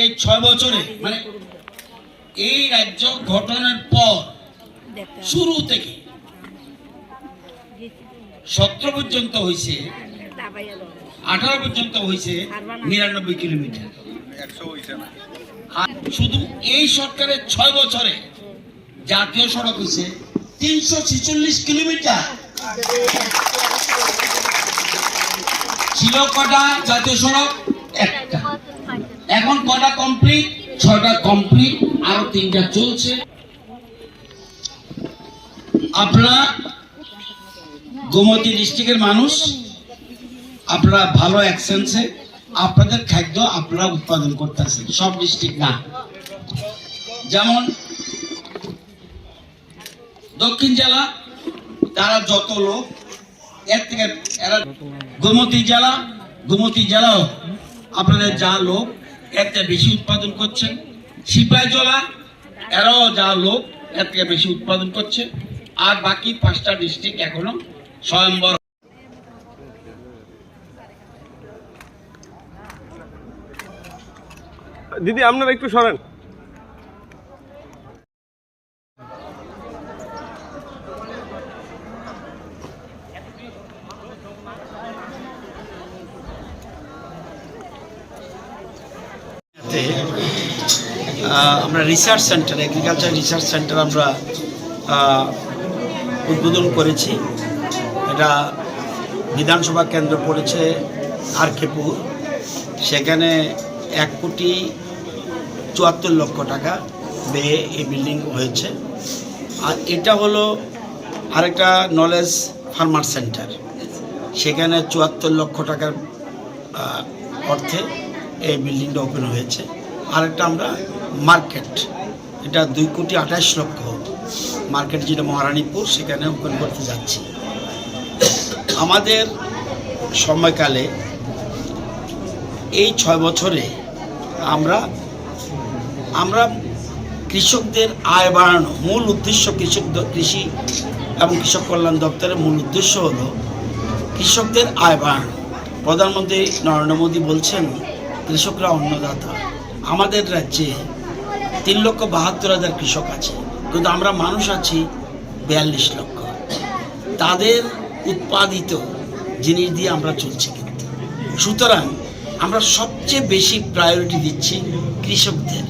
এই ছয় বছরে মানে এই রাজ্য গঠনের পর শুরু থেকে সতেরো পর্যন্ত হয়েছে আঠারো পর্যন্ত হয়েছে নিরানব্বই কিলোমিটার। শুধু এই সরকারের ছয় বছরে জাতীয় সড়ক হয়েছে তিনশো ছেচল্লিশ কিলোমিটার। ছিল কটা জাতীয় সড়ক এখন কটা কমপ্লিট ছয়টা কমপ্লিট আরও তিনটা চলছে। আপনারা গোমতী ডিস্ট্রিক্টের মানুষ, আপনারা ভালো অ্যাকসেন্সে আপনাদের খাদ্য আপনারা উৎপাদন করতেছেন, সব ডিস্ট্রিক্ট না। যেমন দক্ষিণ জেলা, তারা যত লোক, এর থেকে এরা গোমতী জেলা, গোমতী জেলাও। আপনাদের যা লোক এর থেকে বেশি উৎপাদন করছে, সিপাহী জলা এরাও যা লোক এর থেকে বেশি উৎপাদন করছে, আর বাকি পাঁচটা ডিস্ট্রিক্ট এখনও স্বয়ম্বর। দিদি, আপনারা একটু সরেন। আহ, আমরা research centre agriculture research centre আমরা উদ্বোধন করেছি। এটা বিধানসভা কেন্দ্র পড়েছে আরকেপুর। সেখানে এক কোটি চুয়াত্তর লক্ষ টাকা ব্যয়ে এই বিল্ডিং হয়েছে। আর এটা হলো আরেকটা নলেজ ফার্মার সেন্টার সেখানে চুয়াত্তর লক্ষ টাকার অর্থে এই বিল্ডিংটা ওপেন হয়েছে। আরেকটা আমরা মার্কেট। এটা দুই কোটি আঠাশ লক্ষ। মার্কেট যেটা মহারানীপুর, সেখানে ওপেন করতে যাচ্ছি। আমাদের সময়কালে এই ছয় বছরে আমরা আমরা কৃষকদের আয় বাড়ানো, মূল উদ্দেশ্য কৃষক কৃষি এবং কৃষক কল্যাণ দপ্তরের মূল উদ্দেশ্য হলো কৃষকদের আয় বাড়ানো। প্রধানমন্ত্রী নরেন্দ্র মোদী বলছেন কৃষকরা অন্নদাতা। আমাদের রাজ্যে তিন লক্ষ বাহাত্তর হাজার কৃষক আছে, কিন্তু আমরা মানুষ আছি বিয়াল্লিশ লক্ষ। তাদের উৎপাদিত জিনিস দিয়ে আমরা চলছি কিন্তু। সুতরাং আমরা সবচেয়ে বেশি প্রায়োরিটি দিচ্ছি কৃষকদের।